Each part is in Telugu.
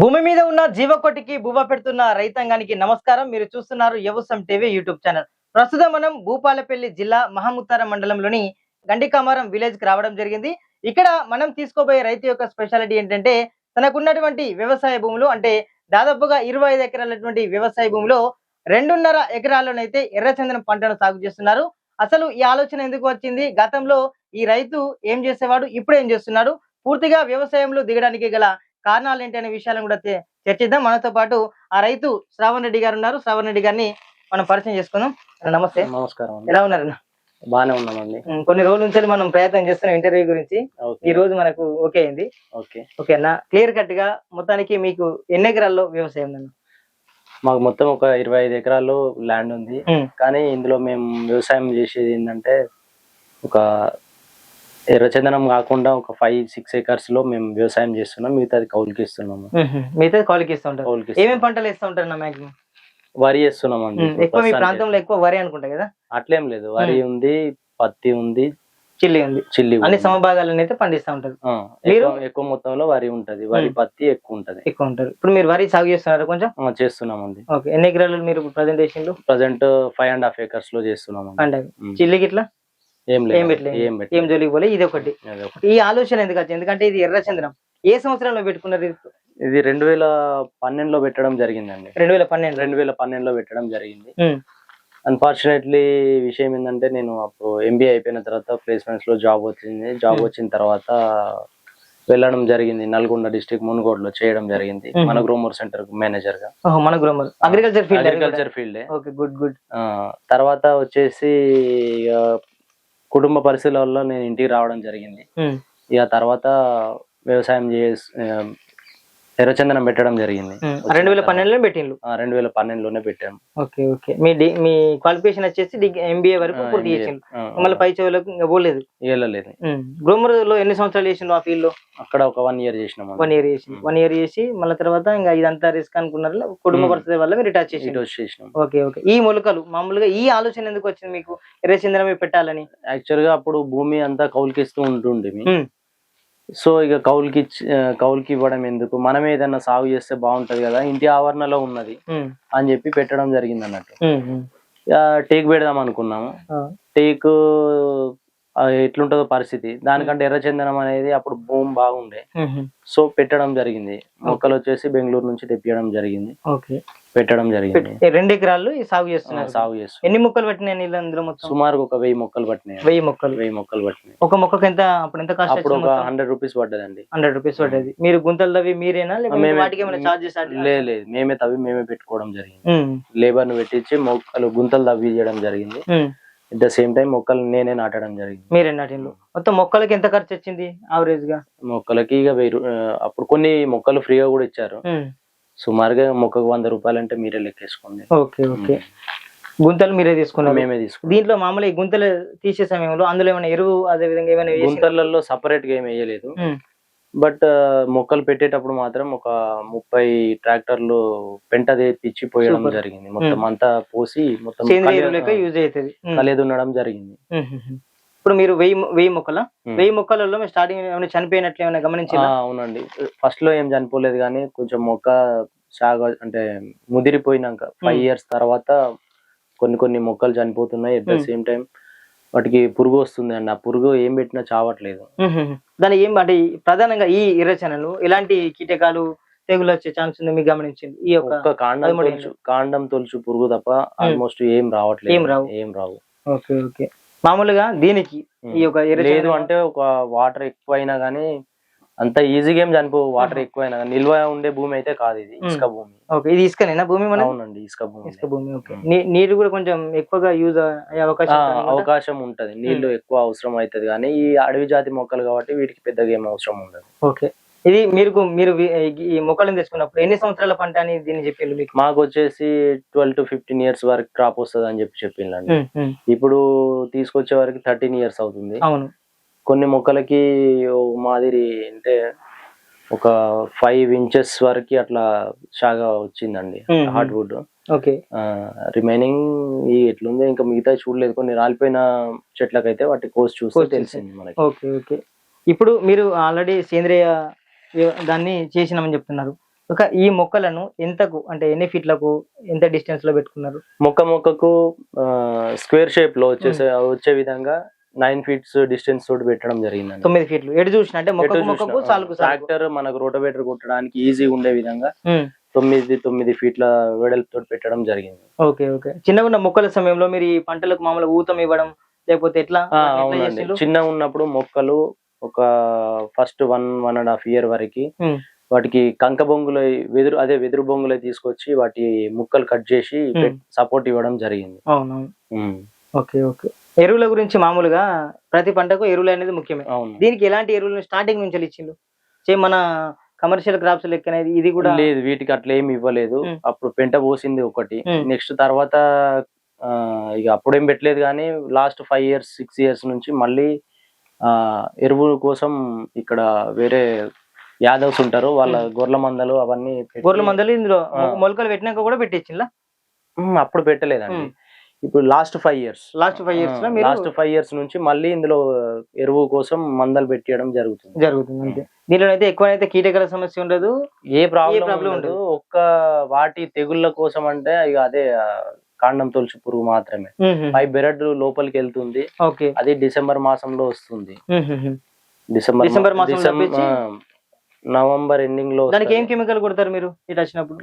భూమి మీద ఉన్న జీవకోటికి బువ్వ పెడుతున్న రైతాంగానికి నమస్కారం. మీరు చూస్తున్నారు యవసం టీవీ యూట్యూబ్ ఛానల్. ప్రస్తుతం మనం భూపాలపల్లి జిల్లా మహముత్తార మండలంలోని గండికామారం విలేజ్కి రావడం జరిగింది. ఇక్కడ మనం తీసుకోబోయే రైతు యొక్క స్పెషాలిటీ ఏంటంటే తనకున్నటువంటి వ్యవసాయ భూములు అంటే దాదాపుగా ఇరవై ఐదు ఎకరాలటువంటి వ్యవసాయ భూమిలో రెండున్నర ఎకరాల్లోనైతే ఎర్రచందనం పంటను సాగు చేస్తున్నారు. అసలు ఈ ఆలోచన ఎందుకు వచ్చింది? గతంలో ఈ రైతు ఏం చేసేవాడు? ఇప్పుడు ఏం చేస్తున్నాడు? పూర్తిగా వ్యవసాయంలో దిగడానికి గల కారణాలు ఏంటి అనే విషయాలను కూడా చర్చిద్దాం. మనతో పాటు ఆ రైతు శ్రావణ్ రెడ్డి గారు ఉన్నారు. శ్రావణ్ రెడ్డి గారిని మనం పరిచయం చేసుకుందాం. నమస్తే. నమస్కారం ఎలా ఉన్నారు అన్న? బాగానే ఉన్నామండి. కొన్ని రోజుల నుంచి మనం ప్రయత్నం చేస్తున్నాం ఇంటర్వ్యూ గురించి. ఈ రోజు మనకు ఓకే అయింది. ఓకే. ఓకే అన్న. క్లియర్ కట్గా మొత్తానికి మీకు ఎన్ని ఎకరాల్లో వ్యవసాయం ఉందన్న? మాకు మొత్తం ఒక ఇరవై ఐదు ఎకరాలు ల్యాండ్ ఉంది. కానీ ఇందులో మేము వ్యవసాయం చేసేది ఏంటంటే ఒక ఎర్రచందనం కాకుండా ఒక ఫైవ్ సిక్స్ ఎకర్స్లో మేము వ్యవసాయం చేస్తున్నాం. మిగతాది కౌలుకి ఇస్తున్నాము. మిగతా కాల్కి కౌలుకి ఏమేమి. పంటలు ఇస్తూ ఉంటారు అన్న మాక్సిమం వరి చేస్తున్నాం అండి. ఎక్కువ మీ. ప్రాంతంలో ఎక్కువ వరి అనుకుంటా కదా? అట్లేం లేదు. వరి ఉంది పత్తి ఉంది చిల్లి ఉంది. చిల్లి అన్ని. సమభాగాలను అయితే పండిస్తూ ఉంటారు. మీరు- ఎక్కువ- మొత్తంలో వరి ఉంటది. వరి. పత్తి ఎక్కువ ఉంటది. ఎక్కువ ఉంటారు. ఇప్పుడు మీరు వరి సాగు చేస్తున్నారు కొంచెం? చేస్తున్నామండి ఓకే. ఎన్ని ఎకరాలు మీరు ప్రజెంటేషన్లో ప్రజెంట్ ఫైవ్ అండ్ హాఫ్ ఎకర్స్లో చేస్తున్నామండి పంట ఉమ్. చిల్లికి ఇట్లా ఏం పెట్టలేదు. జోలికి పోలే ఇది ఒకటి. ఈ ఆలోచన ఎందుకు వచ్చింది? ఎందుకంటే ఇది ఎర్రచంద్రం ఏ సంవత్సరంలో పెట్టుకున్నారు ఇది? రెండు వేల పన్నెండులో పెట్టడం జరిగిందండి. రెండు వేల పన్నెండు రెండు వేల పన్నెండులో పెట్టడం జరిగింది. అన్ఫార్చునేట్లీ విషయం ఏంటంటే నేను అప్పుడు ఎంబీఏ అయిపోయిన తర్వాత ప్లేస్మెంట్స్లో జాబ్ వచ్చింది. జాబ్. వచ్చిన తర్వాత వెళ్ళడం జరిగింది. నల్గొండ డిస్ట్రిక్ట్ మునుగోడులో చేయడం జరిగింది. మన గ్రోమర్ సెంటర్ మేనేజర్గా. మన Gromor agriculture field agriculture field okay good good తర్వాత వచ్చేసి కుటుంబ పరిస్థితుల వల్ల నేను ఇంటికి రావడం జరిగింది. ఇక తర్వాత వ్యవసాయం చేసి ఎర్రచందనం పెట్టడం జరిగింది. రెండు వేల పన్నెండులో పెట్టిండ్రు ఆ, రెండు వేల పన్నెండులోనే పెట్టాము. Okay okay. మీ డి- మీ క్వాలిఫికేషన్ వచ్చేసి ఎంబీఏ వరకు పూర్తి. చేసిండు మళ్ళీ పై చదువులకు ఇంకా పోలేదు? వెళ్ళలేదు గ్రోమర్లో ఎన్ని సంవత్సరాలు చేసిండు ఆ ఫీల్డ్లో? అక్కడ ఒక వన్ ఇయర్ చేసినాము వన్ ఇయర్ చేసి. వన్ ఇయర్ చేసి మళ్ళీ తర్వాత ఇంకా ఇదంతా రిస్క్ అనుకున్నారు కుటుంబ. పరిస్థితి వల్ల మీరు రిటాచ్ చేసి చేసినాం. Okay okay. ఈ మొలకలు మామూలుగా ఈ ఆలోచన ఎందుకు వచ్చింది మీకు? ఎర్రచంద్రమే పెట్టాలని. యాక్చువల్గా అప్పుడు భూమి అంతా కౌలుకిస్తూ ఉంటుండే సో ఇక కౌలుకి కౌలుకి ఇవ్వడం ఎందుకు? మనమే ఏదన్నా సాగు చేస్తే బాగుంటది కదా ఇంటి ఆవరణలో ఉన్నది అని చెప్పి పెట్టడం జరిగింది అన్నట్టు. టేక్ పెడదాం అనుకున్నాము. టేక్ ఎట్లుంటుందో పరిస్థితి. దానికంటే ఎర్రచందనం అనేది అప్పుడు భూమి బాగుండే. సో పెట్టడం జరిగింది. మొక్కలు వచ్చేసి బెంగళూరు నుంచి తెప్పియడం జరిగింది. ఓకే. పెట్టడం జరిగింది. రెండు ఎకరాలు సాగు చేస్తున్నారు. సాగు చేస్తాం ఎన్ని మొక్కలు పట్టినాయి నీళ్ళు అందులో మొత్తం? సుమారు ఒక వెయ్యి మొక్కలు పట్టినాయి. వెయ్యి మొక్కలు. వెయ్యి మొక్కలు పట్టినాయి. ఒక మొక్కకు ఎంత అప్పుడు ఎంత కాస్ట్ అప్పుడు ఒక హండ్రెడ్ రూపీస్ పడ్డదండి. హండ్రెడ్ రూపీస్ పడ్డది. మీరు గుంతలు తవ్వి మీరేనా? వాటికి చార్జెస్ లేదు. మేమే తవ్వి మేమే పెట్టుకోవడం జరిగింది. లేబర్ను పెట్టించి మొక్కలు గుంతలు తవ్వి చేయడం జరిగింది. అట్ ద సేమ్ టైం మొక్కలు నేనే నాటడం జరిగింది. మీరే నాటిండ్రు. మొత్తం మొక్కలకి ఎంత ఖర్చు వచ్చింది ఆవరేజ్గా? మొక్కలకి ఇక వెయ్యి అప్పుడు కొన్ని మొక్కలు ఫ్రీగా కూడా ఇచ్చారు. సుమారుగా మొక్కకు వంద రూపాయలు అంటే మీరే లెక్కేసుకోండి. Okay okay. గుంతలు మీరే తీసుకున్నారు. మేమే తీసుకున్నాం. దీంట్లో మామూలుగా ఈ గుంతలు తీసే సమయంలో అందులో ఏమైనా ఎరువు అదే విధంగా ఏమైనా గుంతలలో సపరేట్గా ఏమి వేయలేదు. బట్ మొక్కలు పెట్టేటప్పుడు మాత్రం ఒక ముప్పై ట్రాక్టర్లు పెంట తెప్పించి పోయడం. జరిగింది. మొత్తం అంతా పోసి మొత్తం యూజ్ అవుతుంది. ఉమ్, కలియదు ఉండడం జరిగింది. ఇప్పుడు మీరు వెయ్యి వెయ్యి మొక్కల. వెయ్యి మొక్కలలో మీరు స్టార్టింగ్ ఏమైనా చనిపోయినట్లు ఏమైనా ఆ, గమనించారా అవునండి. ఫస్ట్లో ఏం చనిపోలేదు కానీ కొంచెం మొక్క సాగ అంటే ముదిరిపోయినాక ఫైవ్. ఇయర్స్ తర్వాత కొన్ని కొన్ని మొక్కలు చనిపోతున్నాయి అట్ ద. సేమ్ టైం వాటికి పురుగు వస్తుంది అండి. ఆ పురుగు ఏం పెట్టినా చావట్లేదు. దాని ఏం అంటే ప్రధానంగా ఈ ఎర్రచనలు ఎలాంటి కీటకాలు తెగులు వచ్చే ఛాన్స్ ఉంది మీకు గమనించింది? ఈ యొక్క కాండం తొలుచు కాండం తొలుచు పురుగు తప్ప ఆల్మోస్ట్ ఏం రావట్లేదు. ఏం రావు. ఏం రావు. Okay okay. మామూలుగా దీనికి. ఈ యొక్క లేదు అంటే ఒక వాటర్ ఎక్కువైనా కానీ అంత ఈజీగా ఏం చనిపోవు వాటర్. ఎక్కువైనా కానీ నిల్వ ఉండే భూమి అయితే కాదు ఇది. ఇసుక భూమి. ఓకే ఇది ఇసుకనేనా భూమి మన అవునండి ఇసుక భూమి. ఇసుక భూమి ఓకే. నీరు కూడా కొంచెం ఎక్కువగా యూజ్ అయ్యే అవకాశం. అవకాశం ఉంటది. నీళ్ళు ఎక్కువ అవసరం అవుతుంది కానీ ఈ అడవి జాతి మొక్కలు కాబట్టి వీటికి పెద్దగా ఏం అవసరం ఉండదు. ఓకే. ఇది మీరు మీరు ఈ మొక్కలను తెచ్చుకున్నప్పుడు ఎన్ని సంవత్సరాల పంట అని దీన్ని చెప్పిండ్రు మీకు? మాకు వచ్చేసి ట్వెల్వ్ టు ఫిఫ్టీన్ ఇయర్స్ వరకు క్రాప్ వస్తుంది అని చెప్పి ఉమ్. ఇప్పుడు తీసుకొచ్చే వరకు థర్టీన్ ఇయర్స్ అవుతుంది. అవును. కొన్ని మొక్కలకి మాదిరి అంటే ఒక ఫైవ్ ఇంచెస్ వరకు అట్లా షాగా వచ్చిందండి. Hard wood. ఓకే. రిమైనింగ్ ఈ ఎట్లుందో ఇంకా మిగతా చూడలేదు. కొన్ని రాలిపోయిన చెట్లకైతే వాటి కోసి చూస్తే. తెలిసింది మనకి. Okay okay. ఇప్పుడు మీరు ఆల్రెడీ సేంద్రియ దాన్ని చేసినామని చెప్తున్నారు. ఒక ఈ మొక్కలను ఎంతకు అంటే ఎన్ని ఫీట్లకు ఎంత డిస్టెన్స్లో పెట్టుకున్నారు? మొక్క మొక్కకు స్క్వేర్ షేప్లో వచ్చేసే వచ్చే విధంగా నైన్ ఫీట్స్ డిస్టెన్స్ తోటి పెట్టడం జరిగిందండి. తొమ్మిది ఫీట్లు. ఎటు చూసిన అంటే మొక్కకు సాలుకు ట్రాక్టర్ మనకు రోటోవేటర్ కొట్టడానికి ఈజీ ఉండే విధంగా తొమ్మిది తొమ్మిది ఫీట్ల వెడల్పుతో పెట్టడం జరిగింది. Okay okay. చిన్నగా ఉన్న మొక్కల సమయంలో మీరు ఈ పంటలకు మామూలుగా ఊతం ఇవ్వడం లేకపోతే ఎట్లా? చిన్న ఉన్నప్పుడు మొక్కలు ఒక first one one and half year వరకు ఉమ్, వాటికి కంక బొంగుల వెదురు అదే వెదురు బొంగులే తీసుకొచ్చి వాటి ముక్కలు కట్ చేసి. సపోర్ట్ ఇవ్వడం జరిగింది. Um, okay okay. ఎరువుల గురించి మామూలుగా ప్రతి పంటకు ఎరువులు అనేది ముఖ్యమే. దీనికి ఎలాంటి ఎరువులను స్టార్టింగ్ నుంచి ఇచ్చిండు చే మన కమర్షియల్ క్రాప్స్ లెక్కనేది ఇది కూడా లేదు వీటికి అట్లా ఏమి ఇవ్వలేదు. అప్పుడు పెంట పోసింది ఒకటి. నెక్స్ట్ తర్వాత ఇక అప్పుడేం పెట్టలేదు కానీ last five years six years నుంచి మళ్ళీ ఆ ఎరువుల కోసం ఇక్కడ వేరే యాదవ్స్ ఉంటారు వాళ్ళ గొర్రెల మందలు అవన్నీ గొర్రెల మందలు ఇందులో. మొలకలు పెట్టినాక కూడా పెట్టించిందా అప్పుడు పెట్టలేదండి. ఇప్పుడు last five years. Last five years last five years నుంచి మళ్ళీ ఇందులో ఎరువు కోసం మందలు పెట్టియడం జరుగుతుంది. జరుగుతుంది అంతే. దీనిలో అయితే ఎక్కువ అయితే కీటకాల సమస్య ఉండదు ఏ ప్రాబ్లం ఉండదు. ఒక్క వాటి తెగుళ్ళ కోసం అంటే ఇక అదే కాండం తొలచి పురుగు మాత్రమే. పై బెరడ్ లోపలికి వెళ్తుంది. అది డిసెంబర్ మాసంలో వస్తుంది. డిసెంబర్ డిసెంబర్ ఆ, నవంబర్ ఎండింగ్లో దానికి ఏం. కెమికల్ కొడతారు మీరు? ఇటు వచ్చినప్పుడు?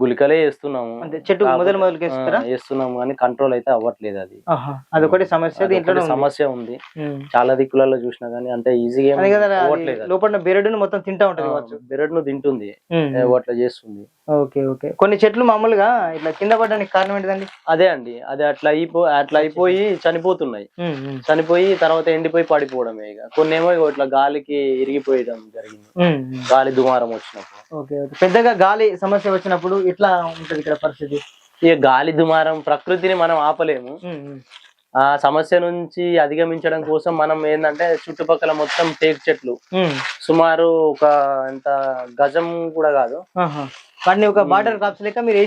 గుళికలే వేస్తున్నాము. అంటే చెట్టు మొదలు ఆ, వేస్తున్నాము కానీ కంట్రోల్ అయితే అవ్వట్లేదు అది. అదొకటి సమస్య దీంట్లో సమస్య ఉంది. చాలా దిక్కులలో చూసినా కానీ అంటే ఈజీగా అవ్వట్లేదు. లోపల బెరడును మొత్తం తింటా ఉంటది కావచ్చు. బెరడ్ను తింటుంది అట్లా చేస్తుంది. Okay okay. కొన్ని చెట్లు మామూలుగా ఇట్లా కింద పడడానికి కారణం ఏంటిదండి? అదే అండి. అది అట్లా అయిపో అట్లా అయిపోయి చనిపోతున్నాయి. చనిపోయి తర్వాత ఎండిపోయి పడిపోవడమే ఇక. కొన్ని ఏమో ఇట్లా గాలికి ఇరిగిపోయడం జరిగింది. గాలి దుమారం వచ్చినప్పుడు. ఓకే. పెద్దగా గాలి సమస్య వచ్చినప్పుడు ఇట్లా ఉంటది ఇక్కడ పరిస్థితి ఇక గాలి దుమారం ప్రకృతిని మనం ఆపలేము. ఆ సమస్య నుంచి అధిగమించడం కోసం మనం ఏంటంటే చుట్టుపక్కల మొత్తం టేక్ చెట్లు. సుమారు ఒక ఎంత గజం కూడా కాదు. వాటిని ఒక బార్డర్ క్రాప్స్ లెక్క మీరు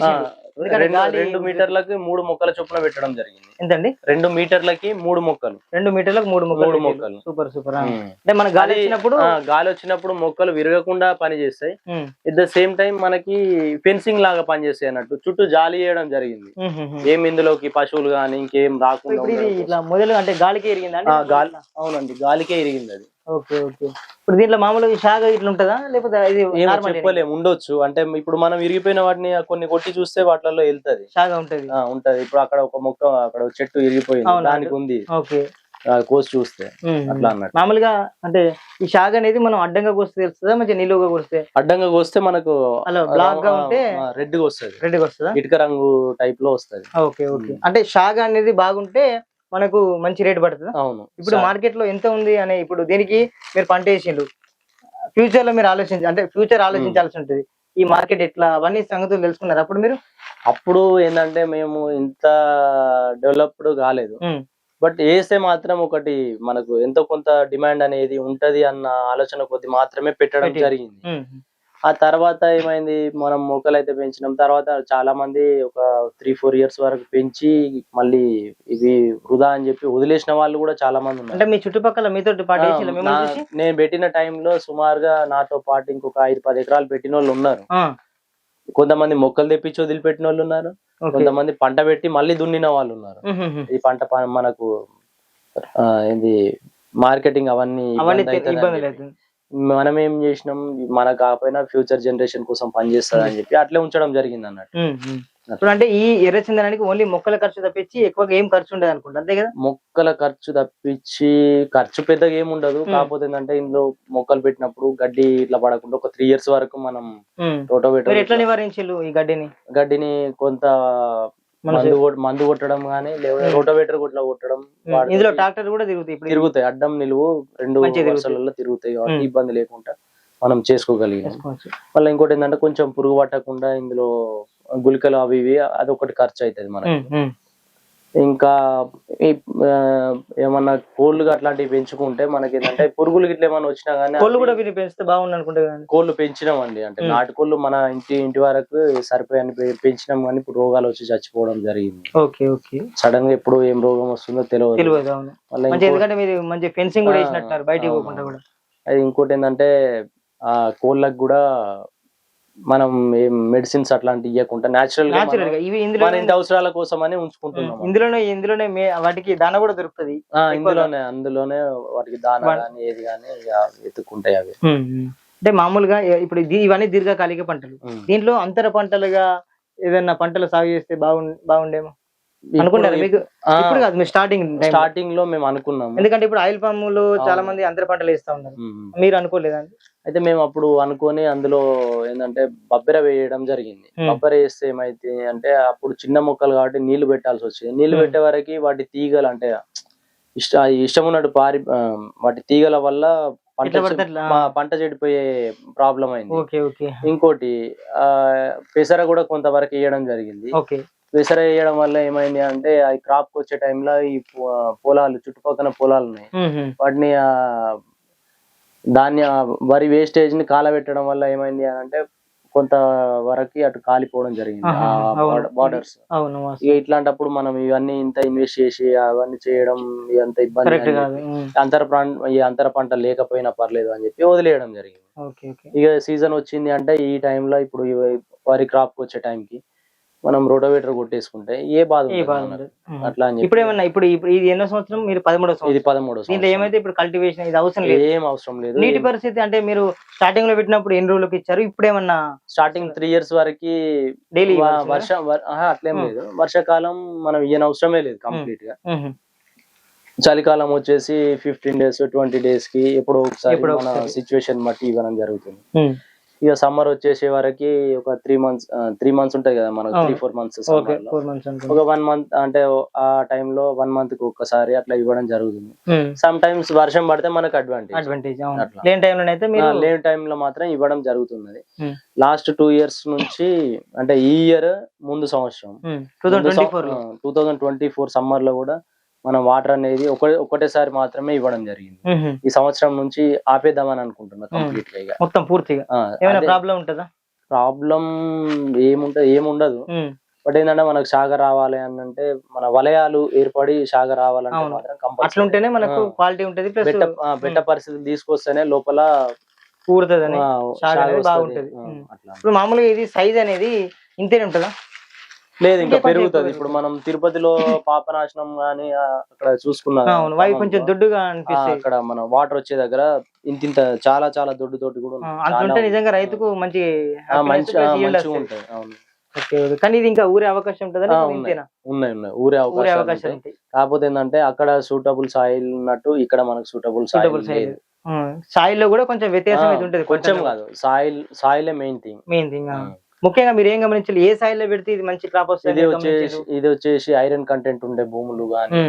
రెండు మీటర్లకి మూడు మొక్కల చొప్పున పెట్టడం జరిగింది. ఎంతండి? రెండు మీటర్లకి మూడు మొక్కలు. రెండు మీటర్లకు మూడు మూడు. మొక్కలు. Super super. అంటే మన గాలి వచ్చినప్పుడు గాలి వచ్చినప్పుడు మొక్కలు విరగకుండా పని చేస్తాయి um, at the same time మనకి ఫెన్సింగ్ లాగా పనిచేస్తాయి అన్నట్టు. చుట్టూ జాలి చేయడం జరిగింది. ఏం ఇందులోకి పశువులు కానీ ఇంకేం రాకుండా. ఇట్లా మొదలు అంటే గాలికి ఎరిగిందా ఆ, గాలి అవునండి గాలికే ఇరిగింది అది. Okay okay. ఇప్పుడు దీంట్లో మామూలుగా షాగ ఇట్లా ఉంటుందా? లేకపోతే ఇది చెప్పలేము ఉండొచ్చు. అంటే ఇప్పుడు మనం ఇరిగిపోయిన వాటిని కొన్ని కొట్టి చూస్తే వాటిలలో వెళ్తది. షాగ ఉంటది. ఇప్పుడు అక్కడ ఒక మొక్క అక్కడ చెట్టు ఇరిగిపోయింది. దానికి ఉంది. ఓకే. కోసి చూస్తే. అట్లా అన్నట్టు. మామూలుగా అంటే ఈ షాగ్ అనేది మనం అడ్డంగా కోస్తే తెలుస్తుందా? మంచిగా నిలువుగా కోస్తే? అడ్డంగా కోస్తే మనకు బ్లాక్గా ఉంటే రెడ్గా వస్తది. రెడ్గా వస్తుందా? ఇటుక రంగు టైప్లో వస్తది. Okay okay. అంటే షాగ్ అనేది బాగుంటే మనకు మంచి రేట్ పడుతుందా? అవును. ఇప్పుడు మార్కెట్లో ఎంత ఉంది అనే ఇప్పుడు దీనికి మీరు పంట వేసిండు ఫ్యూచర్లో మీరు ఆలోచించి అంటే ఫ్యూచర్ ఆలోచించాల్సి ఉంటుంది. ఈ మార్కెట్ ఎట్లా? అవన్నీ సంగతులు తెలుసుకున్నారు అప్పుడు మీరు? అప్పుడు ఏంటంటే మేము ఇంత డెవలప్డ్ కాలేదు. బట్ వేస్తే మాత్రం ఒకటి మనకు ఎంతో కొంత డిమాండ్ అనేది ఉంటది అన్న ఆలోచన కొద్ది మాత్రమే పెట్టడం. జరిగింది. ఆ తర్వాత ఏమైంది? మనం మొక్కలు అయితే పెంచినాం. తర్వాత చాలా మంది ఒక త్రీ ఫోర్ ఇయర్స్ వరకు పెంచి మళ్ళీ ఇవి వృధా అని చెప్పి వదిలేసిన వాళ్ళు కూడా చాలా మంది ఉన్నారు. అంటే మీ చుట్టుపక్కల మీతో నేను పెట్టిన టైంలో సుమారుగా నాతో పాటు ఇంకొక ఐదు పది ఎకరాలు పెట్టిన వాళ్ళు ఉన్నారు కొంతమంది మొక్కలు తెప్పించి వదిలిపెట్టిన వాళ్ళు ఉన్నారు కొంతమంది పంట పెట్టి మళ్ళీ దున్నిన వాళ్ళు ఉన్నారు. ఈ పంట మనకు ఏంది మార్కెటింగ్ అవన్నీ మనం ఏం చేసినాం? మనకు కాకపోయినా ఫ్యూచర్ జనరేషన్ కోసం పనిచేస్తుంది అని చెప్పి అట్లే ఉంచడం జరిగింది అన్నట్టు. ఇప్పుడు అంటే ఈ ఎర్ర చందనానికి ఓన్లీ మొక్కల ఖర్చు తప్పించి ఎక్కువగా ఏం ఖర్చు ఉండదు అనుకుంటా అంతే కదా? మొక్కల ఖర్చు తప్పించి ఖర్చు పెద్దగా ఏమి ఉండదు. కాకపోతే ఏంటంటే ఇందులో మొక్కలు పెట్టినప్పుడు గడ్డి ఇట్లా పడకుండా ఒక త్రీ ఇయర్స్ వరకు మనం ఉమ్. మీరు రోటోవేటర్ ఎట్లా నివారించారు ఈ గడ్డిని? గడ్డిని కొంత మందు మందు కొట్టడం కానీ లేదా రోటోవేటర్ కొట్లా కొట్టడం ఇందులో ట్రాక్టర్ కూడా తిరుగుతాయి ఇప్పుడు. తిరుగుతాయి. అడ్డం నిలువు రెండు తిరుగుతాయి. వరుసలలో తిరుగుతాయి. కాబట్టి ఉమ్. ఇబ్బంది లేకుండా. మనం చేసుకోగలిగినాం. మళ్ళీ ఇంకోటి ఏంటంటే కొంచెం పురుగు పట్టకుండా ఇందులో గుళికలు అవి ఇవి అదొకటి ఖర్చు అవుతుంది మనకి. ఇంకా ఏమన్నా కోళ్ళు అట్లాంటివి పెంచుకుంటే మనకి ఏంటంటే పురుగులు గిట్ల ఏమన్నా వచ్చినా కానీ కోళ్ళు కూడా వీటిని పెంచితే బాగుంది అనుకుంటా కోళ్ళు పెంచినామండి. అంటే. నాటుకోళ్ళు మన ఇంటి ఇంటి వరకు సరిపోయని పె- పెంచినాం కానీ ఇప్పుడు రోగాలు వచ్చి చచ్చిపోవడం జరిగింది. Okay okay. సడన్గా ఎప్పుడు ఏం రోగం వస్తుందో తెలియదు ఎందుకంటే మీరు మంచి ఫెన్సింగ్ కూడా వేసినట్టున్నారు బయటికి. పోకుండా కూడా. అది ఇంకోటి ఏంటంటే ఆ కోళ్ళకి కూడా మనం ఏం మెడిసిన్స్ అట్లాంటివి ఇవ్వకుండా న్యాచురల్గా న్యాచురల్గా. మనం ఇవి ఇందులో మన ఇంటి అవసరాల కోసమని ఉంచుకుంటున్నాం ఇందులోనే ఇందులోనే మే- వాటికి దాన కూడా దొరుకుతుంది. ఆ, ఇందులోనే అందులోనే వాటికి దానా వా- కానీ ఏది కానీ ఎత్తుకుంటాయి అవి. అంటే మామూలుగా ఇ- ఇప్పుడు ఇది ఇవన్నీ దీర్ఘకాలిక పంటలు. ఉమ్. దీంట్లో అంతర పంటలుగా ఏదైనా పంటలు సాగు చేస్తే బాగుండు బాగుండేమో? అనుకుంటారు మీకు? ఆ, ఇప్పుడు కాదు మీరు స్టార్టింగ్ స్టార్టింగ్లో మేము అనుకున్నాము. ఎందుకంటే ఇప్పుడు ఆయిల్ పాములు చాలా. మంది అంతర పంటలు వేస్తా ఉన్నారు. ఉమ్. మీరు అనుకోలేదండి అయితే మేము అప్పుడు అనుకొని అందులో ఏంటంటే బబ్బెర వేయడం జరిగింది. బబ్బెర వేస్తే ఏమైతే అంటే అప్పుడు చిన్న మొక్కలు కాబట్టి నీళ్ళు పెట్టాల్సి వచ్చేది. నీళ్ళు. పెట్టే వరకు వాటి తీగలు అంటే ఇష్ట ఇష్టం ఉన్నట్టు పారి ఆ, వాటి తీగల వల్ల పంట పంట చెడిపోయే ప్రాబ్లం అయింది. ఇంకోటి ఆ పెసర కూడా కొంతవరకు వేయడం జరిగింది. పెసర వేయడం వల్ల ఏమైంది అంటే అది క్రాప్కి వచ్చే టైంలో ఈ పొలాలు చుట్టుపక్కల పొలాలు ఉన్నాయి. వాటిని ధాన్య వరి వేస్టేజ్ని కాలబెట్టడం వల్ల ఏమైంది అని అంటే కొంత వరకు అటు కాలిపోవడం జరిగింది. బార్డర్స్. ఇక ఇట్లాంటప్పుడు మనం ఇవన్నీ ఇంత ఇన్వెస్ట్ చేసి అవన్నీ చేయడం ఇదంతా ఇబ్బంది. అంతర ప్రాంత ఈ అంతర పంట లేకపోయినా పర్లేదు అని చెప్పి వదిలేయడం జరిగింది ఇక సీజన్ వచ్చింది అంటే ఈ టైంలో ఇప్పుడు వరి క్రాప్ వచ్చే టైంకి మనం రోటోవేటర్ కొట్టేసుకుంటే ఏ బాధ ఏ. ఉండదు. అట్లా అని చెప్పి ఇప్పుడు ఏమన్నా ఇప్పుడు ఇప్పుడు ఇది ఎన్నో సంవత్సరం మీరు పదమూడో ఇది సంవత్సరం. పదమూడు దీంట్లో ఏమైతే ఇప్పుడు కల్టివేషన్ ఇది అవసరం లేదు? ఏం అవసరం లేదు. నీటి పరిస్థితి అంటే మీరు స్టార్టింగ్లో పెట్టినప్పుడు ఎన్ని రోజులకు ఇచ్చారు? ఇప్పుడు ఏమన్నా స్టార్టింగ్ త్రీ ఇయర్స్ వరకు డైలీ వ- వర్షం వర్- ఆహా, అట్లేం Hmm. లేదు. వర్షాకాలం మనం ఇయ్యని అవసరమే లేదు కంప్లీట్గా. చలికాలం వచ్చేసి ఫిఫ్టీన్ డేస్ ట్వంటీ డేస్కి ఎప్పుడో ఒకసారి ఎప్పుడో మన ఒకసారి. సిచ్యువేషన్ బట్టి ఇవ్వడం జరుగుతుంది. ఇక సమ్మర్ వచ్చేసే వరకు ఒక త్రీ మంత్స్ త్రీ మంత్స్ ఉంటాయి కదా మనకు త్రీ. ఫోర్ మంత్స్ ఒక వన్ మంత్ అంటే ఆ టైంలో వన్ మంత్కి ఒక్కసారి అట్లా ఇవ్వడం జరుగుతుంది. సమ్ టైమ్స్ వర్షం పడితే మనకు అడ్వాంటేజ్ అడ్వాంటేజ్. లేని టైంలో మాత్రం ఇవ్వడం జరుగుతున్నది. Hmm. లాస్ట్ టూ ఇయర్స్ నుంచి అంటే ఈ ఇయర్ ముందు సంవత్సరం. టూ థౌసండ్ ట్వంటీ ఫోర్ సమ్మర్లో కూడా మనం వాటర్ అనేది ఒక ఒకటేసారి మాత్రమే ఇవ్వడం జరిగింది. ఈ సంవత్సరం నుంచి ఆపేద్దామని అనుకుంటున్నా. కంప్లీట్గా ఇక మొత్తం పూర్తిగా ఏమైనా ప్రాబ్లం ఉంటుందా ప్రాబ్లం ఏముంటది ఏముండదు. బట్ ఏంటంటే మనకు సాగ రావాలి అని అంటే మన వలయాలు ఏర్పడి సాగ రావాలంటే అవును. మాత్రం కంపల్సరీ అట్లుంటేనే మనకు ఆ. క్వాలిటీ ఉంటది ప్లస్ బెట్ట ఆ, బెట్ట పరిస్థితులు తీసుకొస్తేనే లోపల కూరుతుంది ఆ, సాగ సాగ అనేది వస్తది. బాగుంటది. ఆ. అట్లా ఇప్పుడు మామూలుగా ఇది సైజ్ అనేది ఇంతేనే ఉంటుందా లేదు ఇంకా పెరుగుతుంది. ఇప్పుడు మనం తిరుపతిలో పాపనాశనం గానీ అక్కడ చూసుకున్నా అవి కొంచెం దొడ్డుగా అనిపిస్తాయి అక్కడ మన వాటర్ వచ్చే దగ్గర ఇంత ఇంత చాలా చాలా దొడ్డు తోటి కూడా నిజంగా రైతుకు మంచి మంచిగా. ఉంటాయి అవును. కానీ ఇది ఇంకా ఊరే అవకాశం ఉంటుందా ఉన్నాయి. ఉన్నాయి ఊరే. ఉంటాయి. కాకపోతే ఏంటంటే అక్కడ సూటబుల్ సాయిల్ ఉన్నట్టు ఇక్కడ మనకు సూటబుల్ సాయిల్ Suitable soil. లేదు. సాయిల్లో కూడా కొంచెం వ్యత్యాసం అయితే ఉంటుంది కొంచెం కాదు. సాయిల్ సాయిలే మెయిన్ థింగ్ మెయిన్ థింగ్ ముఖ్యంగా మీరు ఏం గమనించాలి? ఏ సాయిల్లో పెడితే ఇది మంచి క్రాప్ ఇది వస్తుంది వచ్చేసి ఇది వచ్చేసి ఐరన్ కంటెంట్ ఉండే భూములు గాని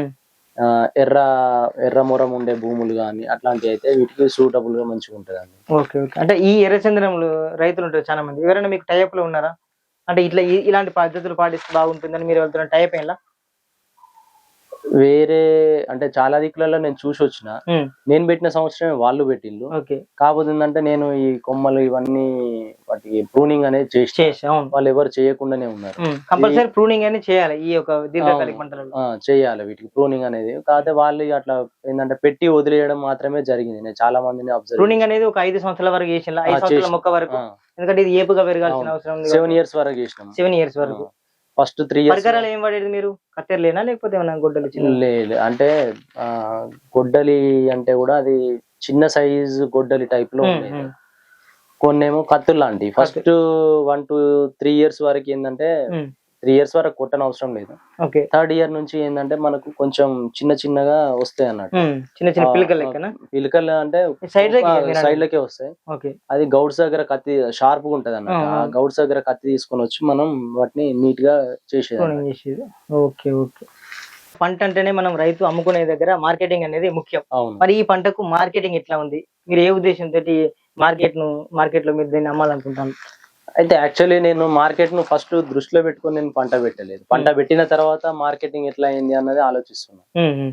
ఆ, ఎర్ర ఎర్ర మొరం ఉండే భూములు గాని అట్లాంటివి అయితే వీటికి సూటబుల్గా మంచిగా ఉంటది ఓకే ఓకే. అంటే ఈ ఎర్రచందనంలో రైతులు ఉంటారు చాలా మంది ఎవరైనా మీకు టైప్లో ఉన్నారా? అంటే ఇట్లా ఇలాంటి పద్ధతులు పాటిస్తే బాగుంటుందని మీరు వెళ్తున్న టైప్ ఎలా వేరే అంటే చాలా దిక్కులలో నేను చూసి వచ్చిన. నేను పెట్టిన సంవత్సరమే వాళ్ళు పెట్టిండ్రు. ఓకే. కాకపోతే ఏంటంటే నేను ఈ కొమ్మలు ఇవన్నీ వాటికి ప్రూనింగ్ అనేది చేసి వాళ్ళు ఎవరు చేయకుండానే ఉన్నారు. కంపల్సరీ ప్రూనింగ్ అని చేయాలి ఈ యొక్క చేయాలి వీటికి ప్రూనింగ్ అనేది. కాకపోతే వాళ్ళు అట్లా ఏంటంటే పెట్టి వదిలేయడం మాత్రమే జరిగింది. నేను చాలా మందిని అబ్జర్వ్ ప్రూనింగ్ అనేది ఒక ఐదు సంవత్సరాల వరకు చేసిన ఐదు సంవత్సరాల మొక్క వరకు. ఎందుకంటే ఇది ఏపుగా పెరగాల్సిన. అవసరం సెవెన్ ఇయర్స్ వరకు చేసినాం. సెవెన్ ఇయర్స్ వరకు. ఫస్ట్ త్రీ ఇయర్స్ పరికరాలు ఏం వాడేది మీరు? కత్తెరలేనా? లేకపోతే ఏమైనా గొడ్డలు లేదు. అంటే గొడ్డలి అంటే కూడా అది చిన్న సైజ్ గొడ్డలి టైప్లో ఉండేది. కొన్నేమో కత్తులు లాంటివి. First one two three years వరకు ఏంటంటే త్రీ ఇయర్స్ వరకు కొట్టని అవసరం లేదు. ఓకే. థర్డ్ ఇయర్ నుంచి ఏంటంటే మనకు కొంచెం చిన్న చిన్నగా వస్తాయి అన్నట్టు. చిన్న చిన్న పిలకలు అంటే సైడ్? సైడ్ లకే వస్తాయి. ఓకే. అది గౌడ్స్ దగ్గర కత్తి షార్ప్గా ఉంటది అన్నట్టు. ఆ. గౌడ్స్ దగ్గర కత్తి తీసుకొని వచ్చి మనం వాటిని నీట్గా చేసేది. Okay okay. పంట అంటేనే మనం రైతు అమ్ముకునే దగ్గర మార్కెటింగ్ అనేది ముఖ్యం. మరి ఈ పంటకు మార్కెటింగ్ ఎట్లా ఉంది? మీరు ఏ ఉద్దేశంతో మార్కెట్ను మార్కెట్లో మీరు దీన్ని అమ్మాలనుకుంటాను అయితే యాక్చువల్లీ నేను మార్కెట్ను ఫస్ట్ దృష్టిలో పెట్టుకొని నేను పంట పెట్టలేదు. పంట పెట్టిన తర్వాత మార్కెటింగ్ ఎట్లా అయింది అన్నది ఆలోచిస్తున్నాను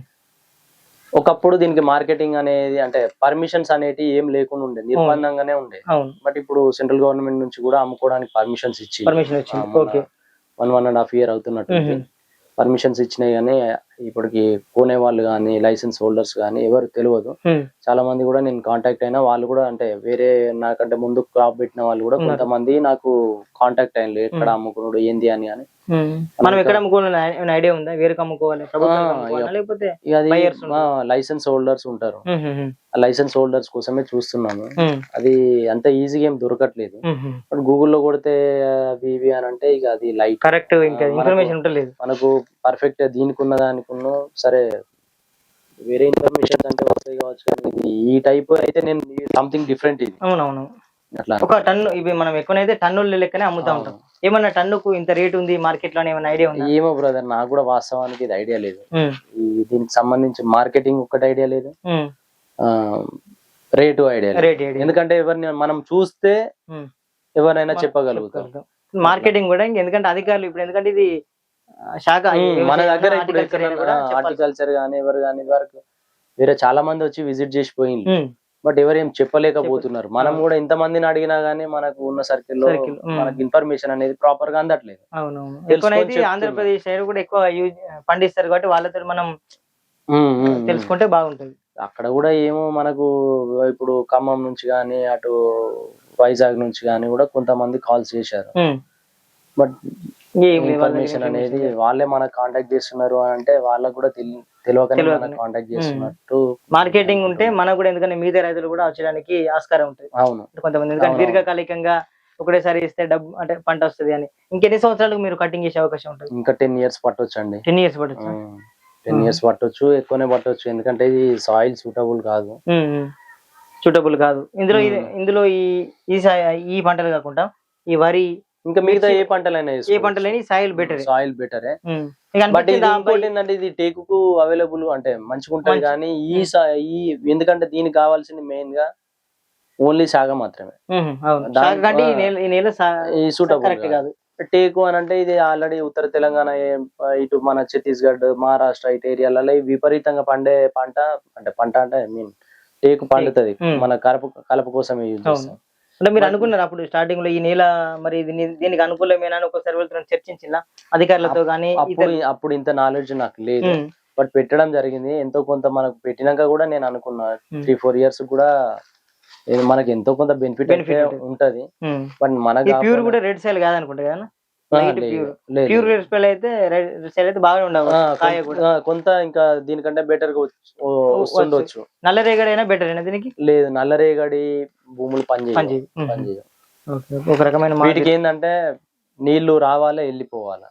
ఒకప్పుడు దీనికి మార్కెటింగ్ అనేది అంటే పర్మిషన్స్ అనేటి ఏం లేకుండా ఉండే నిర్బంధంగానే ఉండే. బట్ ఇప్పుడు సెంట్రల్ గవర్నమెంట్ నుంచి కూడా అమ్ముకోవడానికి పర్మిషన్స్ ఇచ్చి permission one one and half year అవుతున్నట్టు పర్మిషన్స్ ఇచ్చినాయి కానీ ఇప్పటికి కొనే వాళ్ళు కానీ లైసెన్స్ హోల్డర్స్ కానీ ఎవరు తెలియదు చాలా మంది కూడా నేను కాంటాక్ట్ అయినా వాళ్ళు కూడా అంటే వేరే నాకంటే ముందు క్రాప్ పెట్టిన వాళ్ళు కూడా. కొంతమంది నాకు కాంటాక్ట్ అయ్యారు ఎక్కడ అమ్ముకున్నాడు ఏంది అని అని. మనం ఎక్కడ అమ్ముకోవాలి ఐడియా ఉందా? వేరే అమ్ముకోవాలి? లైసెన్స్ హోల్డర్స్ ఉంటారు. లైసెన్స్ హోల్డర్స్ కోసమే చూస్తున్నాను. అది అంత ఈజీగా ఏం దొరకట్లేదు. బట్ గూగుల్లో కొడితే అవి ఇవి అని అంటే ఇక అది లైట్. కరెక్ట్ ఇంకా ఇన్ఫర్మేషన్ ఉంటలేదు మనకు పర్ఫెక్ట్ దీనికి ఉన్న దానికి ఉన్న సరే వేరే ఇన్ఫర్మేషన్ అంటే వస్తాయి కావచ్చు కానీ ఈ టైప్ అయితే నేను సంథింగ్ డిఫరెంట్ ఇది. అవునవును. అట్లా ఒక టన్ను ఇవి మనం ఎక్కువనైతే టన్నుల లెక్కనే అమ్ముతా ఉంటాం. ఏమన్నా టన్నుకు ఇంత రేట్ ఉంది మార్కెట్లో ఏమైనా ఐడియా ఉందా? ఏమో బ్రదర్ నాకు కూడా వాస్తవానికి ఇది ఐడియా లేదు. దీనికి సంబంధించి మార్కెటింగ్ ఒకటి ఐడియా లేదు. రేటు ఐడియా ఎందుకంటే ఎవరిని మనం చూస్తే. ఎవరైనా చెప్పగలుగుతాం. మార్కెటింగ్ కూడా ఇంక ఎందుకంటే అధికారులు ఇప్పుడు ఎందుకంటే ఇది శాఖ మన దగ్గర ఇప్పుడు హార్టికల్చర్ కానీ ఎవరు కానీ వరకు వేరే చాలా మంది వచ్చి విజిట్ చేసి పోయింది బట్ ఎవరు ఏం చెప్పలేకపోతున్నారు మనం కూడా ఇంత మందిని అడిగినా గానీ మనకు ఉన్న సర్కిల్లో. మనకి ఇన్ఫర్మేషన్ అనేది ప్రాపర్గా అందట్లేదు. ఆంధ్రప్రదేశ్ సైడ్ కూడా ఎక్కువ యూజ్ పండిస్తారు కాబట్టి వాళ్ళతో మనం. తెలుసుకుంటే బాగుంటుంది. అక్కడ కూడా ఏమో మనకు ఇప్పుడు ఖమ్మం నుంచి కానీ అటు వైజాగ్ నుంచి కానీ కూడా కొంతమంది కాల్స్ చేశారు. బట్ ఇన్ఫర్మేషన్ అనేది వాళ్ళే మనకు కాంటాక్ట్ చేస్తున్నారు అని అంటే వాళ్ళకు కూడా తెలియకనే కాంటాక్ట్ చేస్తున్నట్టు మార్కెటింగ్ ఉంటే మనకు కూడా ఎందుకంటే మిగతా రైతులు కూడా వచ్చడానికి ఆస్కారం ఉంటుంది. అవును. కొంతమంది ఎందుకంటే. దీర్ఘకాలికంగా ఒకటేసారి ఇస్తే డబ్బు అంటే పంట వస్తుంది అని. ఇంకెన్ని సంవత్సరాలకు మీరు కటింగ్ చేసే అవకాశం ఉంటుంది? ఇంకా టెన్ ఇయర్స్ పట్టొచ్చు అండి టెన్ ఇయర్స్ పడుతుంది టెన్ ఇయర్స్ పట్టొచ్చు ఎక్కువనే పట్టొచ్చు. ఎందుకంటే ఇది సాయిల్ సూటబుల్ కాదు. సూటబుల్ కాదు. ఇందులో ఇది- ఇందులో ఈ ఈ పంటలు కాకుండా ఈ వరి ఇంకా మిగతా ఏ పంటలైనా ఏ పంటలని సాయిల్ బెటర్ సాయిల్ బెటరే బట్ ఇంకోటి ఏంటంటే ఇది టేకుకు అవైలబుల్ అంటే మంచిగా ఉంటది కానీ ఈ సా- ఈ ఎందుకంటే దీనికి కావాల్సింది మెయిన్గా ఓన్లీ సాగ మాత్రమే. ఈ సూటబుల్ కాదు. టేకు అని అంటే ఇది ఆల్రెడీ ఉత్తర తెలంగాణ ఇటు మన ఛత్తీస్గఢ్ మహారాష్ట్ర ఇటు ఏరియాలలో విపరీతంగా పండే పంట అంటే పంట అంటే ఐ మీన్ టేకు పండుతుంది. ఉమ్. మన కలప కలప కోసమే యూజ్. చేస్తాం. అంటే మీరు అనుకున్నారు అప్పుడు స్టార్టింగ్లో ఈ నేల మరి దీని దీనికి అనుకూలమేనా అని ఒకసారి వెళ్తున్న చర్చించిన అధికారులతో కానీ అప్పుడు ఇంత నాలెడ్జ్ నాకు లేదు. బట్ పెట్టడం జరిగింది. ఎంతో కొంత మనకు పెట్టినాక కూడా నేను అనుకున్నా. త్రీ ఫోర్ ఇయర్స్ కూడా మనకి ఎంతో కొంత బెనిఫిట్ ఉంటుంది. బట్ మనకు ప్యూర్ కూడా రెడ్ సైల్ కాదనుకుంటా కదా ప్యూర్ రెడ్ స్పెల్ అయితే రెడ్ అయితే ఉండవు కొంత- ఇంకా దీనికంటే బెటర్గా వస్తుండొచ్చు నల్ల రేగడి అయినా బెటర్ అయినా దీనికి? లేదు భూములు పనిచేయవు. ఉమ్. పనిచేయవు ఓకే. ఒక రకమైన వీటికి ఏంటంటే నీళ్ళు రావాలి వెళ్ళిపోవాలి.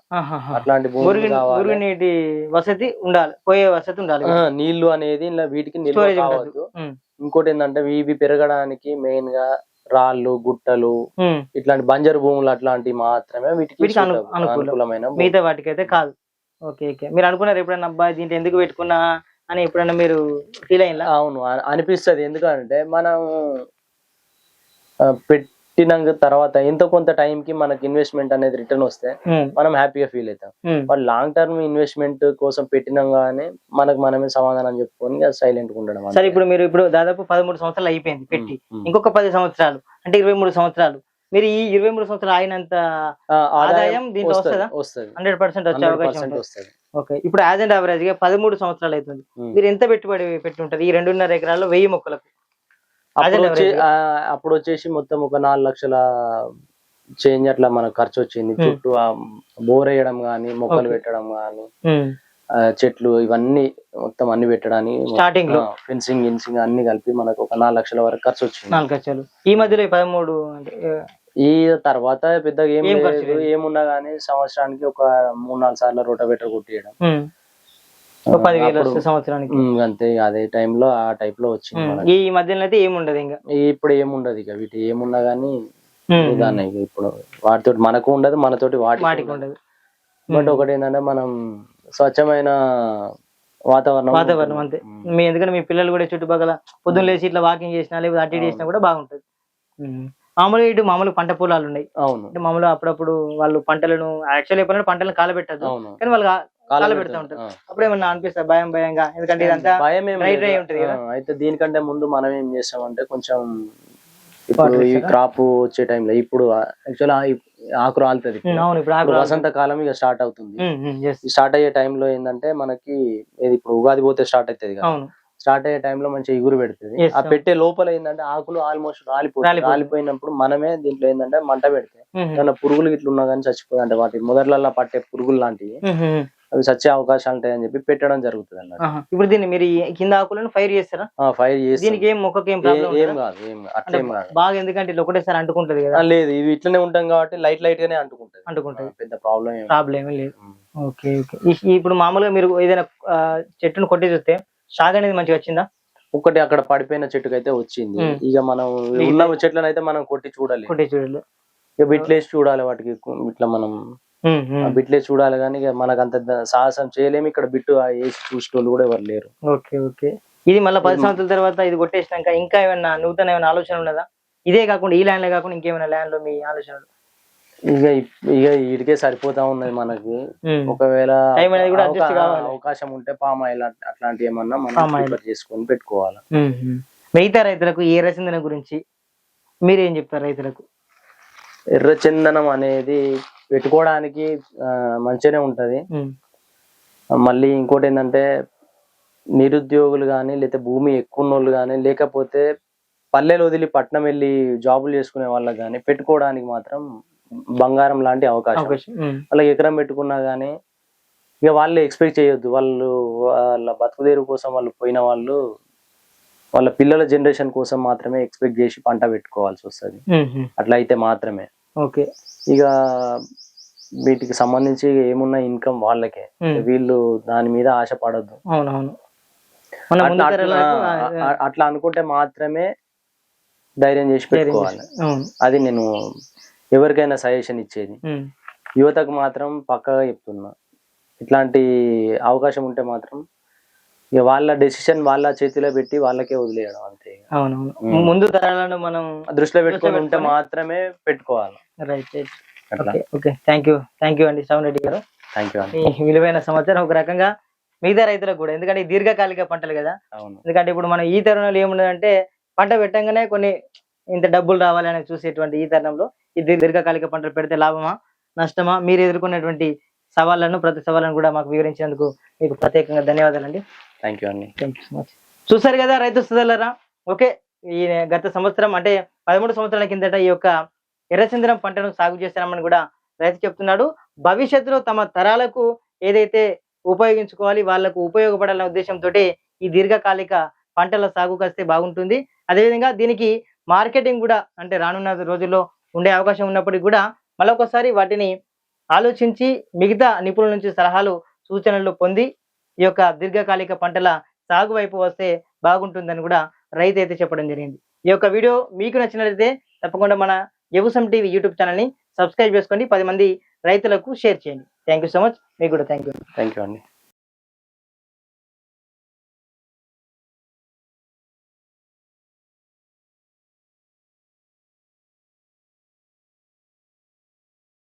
అట్లాంటి భూములు మురుగు నీటి వసతి ఉండాలి పోయే వసతి ఉండాలి నీళ్ళు అనేది ఇలా వీటికి నిల్వ కావద్దు. ఇంకోటి ఏంటంటే ఇవి పెరగడానికి మెయిన్గా రాళ్ళు గుట్టలు. ఇట్లాంటి బంజరు భూములు అట్లాంటివి మాత్రమే వీటికి వీటికి అను- suitable, అనుకూలం. అనుకూలమైన. మిగతా వాటికైతే కాదు ఓకే ఓకే మీరు అనుకున్నారు ఎప్పుడైనా అబ్బాయి దీంట్లో ఎందుకు పెట్టుకున్నా అని ఎప్పుడైనా మీరు ఫీల్ అయ్యిందా అవును అనిపిస్తది ఎందుకంటే మనం ఆ, పెట్టినాక తర్వాత ఎంతో కొంత టైం కి మనకి ఇన్వెస్ట్మెంట్ అనేది రిటర్న్ వస్తే. మనం హ్యాపీగా ఫీల్ అవుతాం. బట్ లాంగ్ టర్మ్ ఇన్వెస్ట్మెంట్ కోసం పెట్టినాం కానీ మనకు మనమే సమాధానం చెప్పుకొని సైలెంట్ ఉండడం. సరే ఇప్పుడు మీరు ఇప్పుడు దాదాపు పదమూడు సంవత్సరాలు అయిపోయింది పెట్టి. ఇంకొక పది సంవత్సరాలు అంటే ఇరవై మూడు సంవత్సరాలు మీరు ఈ ఇరవై మూడు సంవత్సరాలు అయినంత ఆదాయం దీంట్లో వస్తది, హండ్రెడ్ పర్సెంట్ వచ్చే అవకాశం ఓకే ఇప్పుడు యాజ్ అండ్ యావరేజ్గా పదమూడు సంవత్సరాలు అవుతుంది. మీరు ఎంత పెట్టుబడి పెట్టి ఉంటారు ఈ రెండున్నర ఎకరాల్లో వెయ్యి మొక్కలకు అప్పుడు వచ్చి వచ్చేసి మొత్తం ఒక నాలుగు లక్షల చేంజ్ అట్లా మనకు ఖర్చు వచ్చింది. చుట్టూ ఆ బోర్ వేయడం కానీ మొక్కలు. పెట్టడం ఉమ్. చెట్లు ఇవన్నీ మొత్తం అన్ని పెట్టడానికి స్టార్టింగ్లో. ఫెన్సింగ్ గిన్సింగ్ అన్ని కలిపి మనకు ఒక నాలుగు లక్షల వరకు ఖర్చు వచ్చింది. నాలుగు లక్షలు. ఈ మధ్యలో పదమూడు ఈ తర్వాత పెద్దగా ఏం. ఏమున్నా గానీ సంవత్సరానికి ఒక మూడు నాలుగు సార్లు రోటోవేటర్ కొట్టియడం. పదివేలు అప్పుడు- వస్తుంది సంవత్సరానికి. అంతే అదే టైంలో ఆ టైప్లో వచ్చింది. ఈ మధ్యలో అయితే ఏముండదు ఇంకా. ఇప్పుడు ఏముండదు ఇక వీటి ఏమున్నా గానీ. దాన్ని ఇప్పుడు. వాటితోటి మనకు ఉండదు మనతోటి వాటికి వాటికి ఉండదు. బట్ ఒకటి ఏంటంటే మనం స్వచ్ఛమైన వాతావరణం వాతావరణం అంతే. మీ ఎందుకంటే మీ పిల్లలు కూడా చుట్టుపక్కల పొద్దున్న లేచి ఇట్లా వాకింగ్ చేసినా లేకపోతే అటు చేసినా కూడా బాగుంటది. మామూలుగా ఇటు మామూలు పంట పొలాలు ఉన్నాయి. అవును. అంటే మామూలు అప్పుడప్పుడు వాళ్ళు పంటలను యాక్చువల్ పంటలను కాలబెట్టదు కానీ వాళ్ళు కా- కాలం కాల పెడతాం. ఉంటారు. అప్పుడు ఏమన్నా అనిపిస్తుంది భయం భయంగా? ఎందుకంటే ఇదంతా భయం ఉంటది అయితే దీనికంటే ముందు మనం ఏం చేస్తామంటే కొంచెం ఇప్పుడు ఈ? క్రాప్ వచ్చే టైంలో ఇప్పుడు యాక్చువల్ ఆకు రాలుతుంది. వసంత కాలం ఇక స్టార్ట్ అవుతుంది. స్టార్ట్ అయ్యే టైంలో ఏంటంటే మనకి ఇది ఇప్పుడు ఉగాది పోతే స్టార్ట్ అవుతుంది కదా. స్టార్ట్ అయ్యే టైంలో మంచిగా ఇగురు పెడుతుంది. ఆ. పెట్టే లోపల ఏంటంటే ఆకులు ఆల్మోస్ట్ రాలిపోతాయి. రాలిపోయినప్పుడు మనమే దీంట్లో ఏంటంటే మంట పెడితే ఏదైనా పురుగులు ఇట్లా ఉన్నా కానీ చచ్చిపోయి అంటే వాటి మొదట్లలో పట్టే పురుగులు లాంటివి అవి చచ్చే అవకాశాలు ఉంటాయని చెప్పి పెట్టడం జరుగుతుంది అన్నమాట. ఇప్పుడు దీన్ని మీరు కింద ఆకులను ఫైర్ చేస్తారా? ఫైర్ చేసి దీనికి ఏం మొక్కకి ఏం ఏ- ప్రాబ్లం ఏం కాదు. ఏం అట్లా ఏం కాదు. బాగా ఎందుకంటే ఇట్లా ఒకటేసారి అంటుకుంటది కదా? లేదు ఇవి ఇట్లనే ఉంటాం కాబట్టి లైట్ లైట్ గానే అంటుకుంటది. అంటుకుంటది. పెద్ద ప్రాబ్లం ప్రాబ్లం లేదు. Okay okay. ఇప్పుడు మామూలుగా మీరు ఏదైనా చెట్టును కొట్టి చూస్తే షాగ్ అనేది మంచిగా వచ్చిందా? ఒకటి అక్కడ పడిపోయిన చెట్టుకు అయితే వచ్చింది. ఇక మనం ఉన్న చెట్లను అయితే మనం కొట్టి చూడాలి కొట్టి చూడలేదు. ఇక బిట్లేసి చూడాలి వాటికి ఇట్లా మనం బిట్లేసి చూడాలి కానీ మనకు అంత సాహసం చేయలేము. ఇక్కడ బిట్టు వేసి చూసేటోళ్ళు కూడా ఎవరు లేరు. Okay okay. ఇది మళ్ళీ పది సంవత్సరాల తర్వాత ఇది కొట్టేసినాక ఇంకా ఏమైనా నూతన ఏమైనా ఆలోచన ఉన్నదా? ఇదే కాకుండా ఈ ల్యాండ్లో కాకుండా ఇంకేమైనా ల్యాండ్లో మీ ఆలోచనలు? ఇక ఇక వీటికే సరిపోతా ఉన్నది మనకి. ఒకవేళ. అవకాశం ఉంటే పామ్ ఆయిల్ అట్- అట్లాంటి ఏమన్నా మనం చేసుకొని పెట్టుకోవాలి. మిగతా రైతులకు ఈ ఎర్రచందన గురించి మీరేం చెప్తారు రైతులకు? ఎర్ర చందనం అనేది పెట్టుకోవడానికి మంచిగానే ఉంటది. మళ్ళీ ఇంకోటి ఏంటంటే నిరుద్యోగులు కానీ లేకపోతే భూమి ఎక్కువ ఉన్నోళ్ళు కానీ లేకపోతే పల్లెలు వదిలి పట్నం వెళ్ళి జాబులు చేసుకునే వాళ్ళకి కానీ పెట్టుకోవడానికి మాత్రం బంగారం లాంటి అవకాశం. వాళ్ళకి ఎకరం పెట్టుకున్నా కానీ ఇక వాళ్ళు ఎక్స్పెక్ట్ చేయొద్దు. వాళ్ళు వాళ్ళ బతుకుదేరు కోసం వాళ్ళు పోయిన వాళ్ళు వాళ్ళ పిల్లల జనరేషన్ కోసం మాత్రమే ఎక్స్పెక్ట్ చేసి పంట పెట్టుకోవాల్సి వస్తుంది. అట్లా అయితే మాత్రమే. ఓకే. ఇక వీటికి సంబంధించి ఏమున్న ఇన్కమ్ వాళ్ళకే. వీళ్ళు దాని మీద ఆశ పడద్దు అవునవును అట్లా అనుకుంటే మాత్రమే ధైర్యం చేసి పెట్టుకోవాలి. అది నేను ఎవరికైనా సజెషన్ ఇచ్చేది. యువతకు మాత్రం పక్కగా చెప్తున్నా. ఇట్లాంటి అవకాశం ఉంటే మాత్రం ఇక వాళ్ళ డెసిషన్ వాళ్ళ చేతిలో పెట్టి వాళ్ళకే వదిలేయడం అంతే. అవునవును. ముందు తరాలను మనం దృష్టిలో పెట్టుకొని ఉంటే మాత్రమే పెట్టుకోవాలి. Right right okay thank you thank you అండి శ్రవణ్ రెడ్డి గారు. థ్యాంక్ యూ విలువైన సమాచారం ఒక రకంగా మిగతా రైతులకు కూడా. ఎందుకంటే దీర్ఘకాలిక పంటలు కదా. ఎందుకంటే ఇప్పుడు మనం ఈ తరుణంలో ఏమున్నదంటే పంట పెట్టంగానే కొన్ని ఇంత డబ్బులు రావాలి అని చూసేటువంటి ఈ తరుణంలో ఈ దీర్- దీర్ఘకాలిక పంటలు పెడితే లాభమా నష్టమా? మీరు ఎదుర్కొన్నటువంటి సవాళ్ళను ప్రతి సవాళ్ళను కూడా మాకు వివరించినందుకు మీకు ప్రత్యేకంగా ధన్యవాదాలండి. థ్యాంక్ యూ అండి. థ్యాంక్ యూ సో మచ్ చూసారు కదా రైతు సోదరులారా? ఓకే ఈ గత సంవత్సరం అంటే పదమూడు సంవత్సరాల కిందట ఈ యొక్క ఎర్రచంద్రం పంటను సాగు చేస్తామని కూడా రైతు చెప్తున్నాడు. భవిష్యత్తులో తమ తరాలకు ఏదైతే ఉపయోగించుకోవాలి వాళ్ళకు ఉపయోగపడాలనే ఉద్దేశంతో ఈ దీర్ఘకాలిక పంటల సాగు వస్తే బాగుంటుంది. అదేవిధంగా దీనికి మార్కెటింగ్ కూడా అంటే రానున్న రోజుల్లో ఉండే అవకాశం ఉన్నప్పటికీ కూడా మరొకసారి వాటిని ఆలోచించి మిగతా నిపుణుల నుంచి సలహాలు సూచనలు పొంది ఈ యొక్క దీర్ఘకాలిక పంటల సాగు వైపు వస్తే బాగుంటుందని కూడా రైతు అయితే చెప్పడం జరిగింది. ఈ యొక్క వీడియో మీకు నచ్చినట్లయితే తప్పకుండా మన వ్యవసం టీవీ యూట్యూబ్ ఛానల్ని సబ్స్క్రైబ్ చేసుకోండి. పది మంది రైతులకు షేర్ చేయండి. థ్యాంక్ యూ సో మచ్ మీకు కూడా థ్యాంక్ యూ థ్యాంక్ యూ అండి.